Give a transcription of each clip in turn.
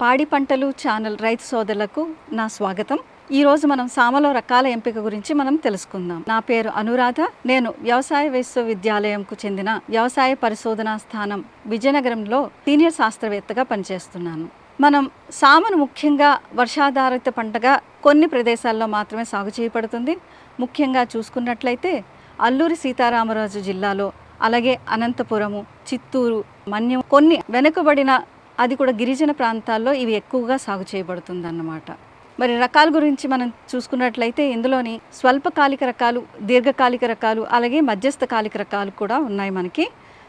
పాడి పంటలు ఛానల్ రైతు సోదరులకు నా స్వాగతం. ఈరోజు మనం సామలో రకాల ఎంపిక గురించి మనం తెలుసుకుందాం. నా పేరు అనురాధ. నేను వ్యవసాయ విశ్వవిద్యాలయంకు చెందిన వ్యవసాయ పరిశోధనా స్థానం విజయనగరంలో సీనియర్ శాస్త్రవేత్తగా పనిచేస్తున్నాను. మనం సామను ముఖ్యంగా వర్షాధారిత పంటగా కొన్ని ప్రదేశాల్లో మాత్రమే సాగు చేయబడుతుంది. ముఖ్యంగా చూసుకున్నట్లయితే అల్లూరి సీతారామరాజు జిల్లాలో అలాగే అనంతపురము చిత్తూరు మన్యం కొన్ని వెనుకబడిన అది కూడా గిరిజన ప్రాంతాల్లో ఇవి ఎక్కువగా సాగు చేయబడుతుంది అన్నమాట మరి రకాల గురించి మనం చూసుకున్నట్లయితే ఇందులోని స్వల్పకాలిక రకాలు దీర్ఘకాలిక రకాలు అలాగే మధ్యస్థ కాలిక రకాలు కూడా ఉన్నాయి మనకి.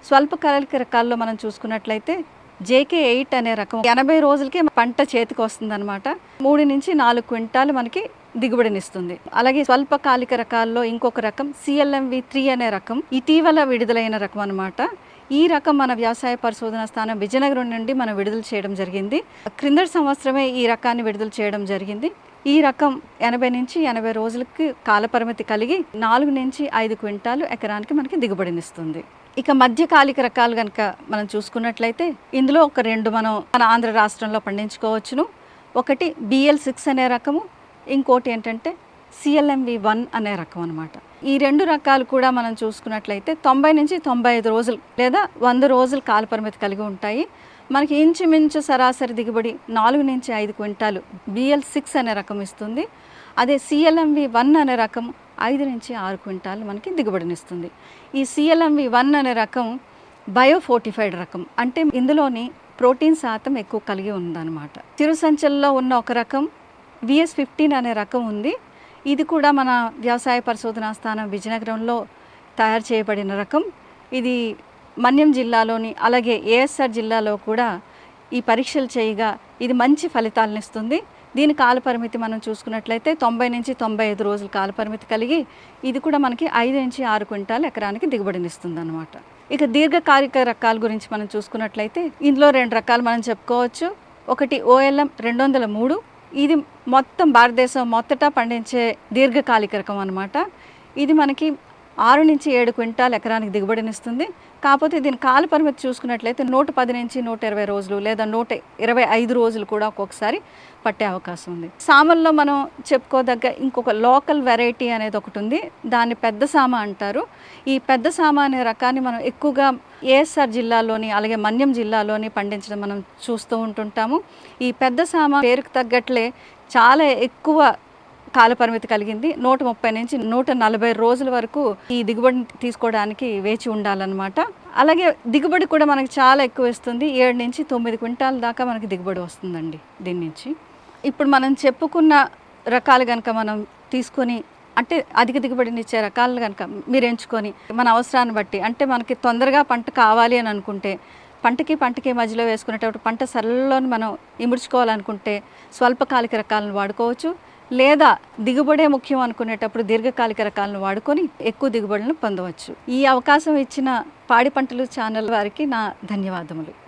స్వల్పకాలిక రకాల్లో మనం చూసుకున్నట్లయితే జేకే ఎయిట్ అనే రకం ఎనభై రోజులకే పంట చేతికి వస్తుందన్నమాట. మూడు నుంచి నాలుగు క్వింటాలు మనకి దిగుబడినిస్తుంది. అలాగే స్వల్పకాలిక రకాల్లో ఇంకొక రకం సిఎల్ఎంవి త్రీ అనే రకం ఇటీవల విడుదలైన రకం అనమాట ఈ రకం మన వ్యవసాయ పరిశోధన స్థానం విజయనగరం నుండి మనం విడుదల చేయడం జరిగింది. క్రిందటి సంవత్సరమే ఈ రకాన్ని విడుదల చేయడం జరిగింది. ఈ రకం ఎనభై నుంచి ఎనభై రోజులకి కాలపరిమితి కలిగి నాలుగు నుంచి ఐదు క్వింటాలు ఎకరానికి మనకి దిగుబడినిస్తుంది ఇక మధ్యకాలిక రకాలు కనుక మనం చూసుకున్నట్లయితే ఇందులో ఒక రెండు మనం మన ఆంధ్ర రాష్ట్రంలో పండించుకోవచ్చును. ఒకటి బిఎల్ సిక్స్ అనే రకము ఇంకోటి ఏంటంటే సిఎల్ఎంవి వన్ అనే రకం అనమాట ఈ రెండు రకాలు కూడా మనం చూసుకున్నట్లయితే తొంభై నుంచి తొంభై ఐదు రోజులు లేదా వంద రోజులు కాలపరిమితి కలిగి ఉంటాయి. మనకి ఇంచుమించు సరాసరి దిగుబడి నాలుగు నుంచి ఐదు క్వింటాలు బిఎల్ సిక్స్ అనే రకం ఇస్తుంది. అదే సిఎల్ఎంవి వన్ అనే రకం ఐదు నుంచి ఆరు క్వింటాలు మనకి దిగుబడినిస్తుంది. ఈ సిఎల్ఎంవి వన్ అనే రకం బయోఫోర్టిఫైడ్ రకం అంటే ఇందులోని ప్రోటీన్ శాతం ఎక్కువ కలిగి ఉందన్నమాట. చిరుసంచల్లో ఉన్న ఒక రకం విఎస్ ఫిఫ్టీన్ అనే రకం ఉంది. ఇది కూడా మన వ్యవసాయ పరిశోధనా స్థానం విజయనగరంలో తయారు చేయబడిన రకం. ఇది మన్యం జిల్లాలోని అలాగే ఏఎస్ఆర్ జిల్లాలో కూడా ఈ పరీక్షలు చేయగా ఇది మంచి ఫలితాలను ఇస్తుంది. దీని కాలపరిమితి మనం చూసుకున్నట్లయితే తొంభై నుంచి తొంభై ఐదు రోజుల కాలపరిమితి కలిగి ఇది కూడా మనకి ఐదు నుంచి ఆరు క్వింటాలు ఎకరానికి దిగుబడినిస్తుంది అనమాట ఇక దీర్ఘకాలిక రకాల గురించి మనం చూసుకున్నట్లయితే ఇందులో రెండు రకాలు మనం చెప్పుకోవచ్చు. ఒకటి ఓఎల్ఎం రెండు వందల మూడు ఇది మొత్తం భారతదేశం మొత్తట పండించే దీర్ఘకాలిక రకం అనమాట ఇది మనకి ఆరు నుంచి ఏడు క్వింటాల్ ఎకరానికి దిగుబడినిస్తుంది. కాకపోతే దీని కాల పరిమితి చూసుకున్నట్లయితే నూట పది నుంచి నూట ఇరవై రోజులు లేదా నూట ఇరవై ఐదు రోజులు కూడా ఒక్కొక్కసారి పట్టే అవకాశం ఉంది. సామల్లో మనం చెప్పుకోదగ్గ ఇంకొక లోకల్ వెరైటీ అనేది ఒకటి ఉంది. దాన్ని పెద్ద సామ అంటారు. ఈ పెద్ద సామ అనే రకాన్ని మనం ఎక్కువగా ఏఎస్ఆర్ జిల్లాలోని అలాగే మన్యం జిల్లాలోని పండించడం మనం చూస్తూ ఉంటుంటాము. ఈ పెద్ద సామ పేరుకు తగ్గట్లే చాలా ఎక్కువ కాలపరిమితి కలిగింది. నూట ముప్పై నుంచి నూట నలభై రోజుల వరకు ఈ దిగుబడిని తీసుకోవడానికి వేచి ఉండాలన్నమాట. అలాగే దిగుబడి కూడా మనకి చాలా ఎక్కువ ఇస్తుంది. ఏడు నుంచి తొమ్మిది క్వింటాల దాకా మనకి దిగుబడి వస్తుందండి దీని నుంచి. ఇప్పుడు మనం చెప్పుకున్న రకాలు కనుక మనం తీసుకొని అంటే అధిక దిగుబడిని ఇచ్చే రకాలు కనుక మీరు ఎంచుకొని మన అవసరాన్ని బట్టి అంటే మనకి తొందరగా పంట కావాలి అని అనుకుంటే పంటకి పంటకి మధ్యలో వేసుకునేటప్పుడు పంట సరళలోని మనం ఇముడ్చుకోవాలనుకుంటే స్వల్పకాలిక రకాలను వాడుకోవచ్చు. లేదా దిగుబడే ముఖ్యం అనుకునేటప్పుడు దీర్ఘకాలిక రకాలను వాడుకొని ఎక్కువ దిగుబడులను పొందవచ్చు. ఈ అవకాశం ఇచ్చిన పాడి పంటలు ఛానల్ వారికి నా ధన్యవాదములు.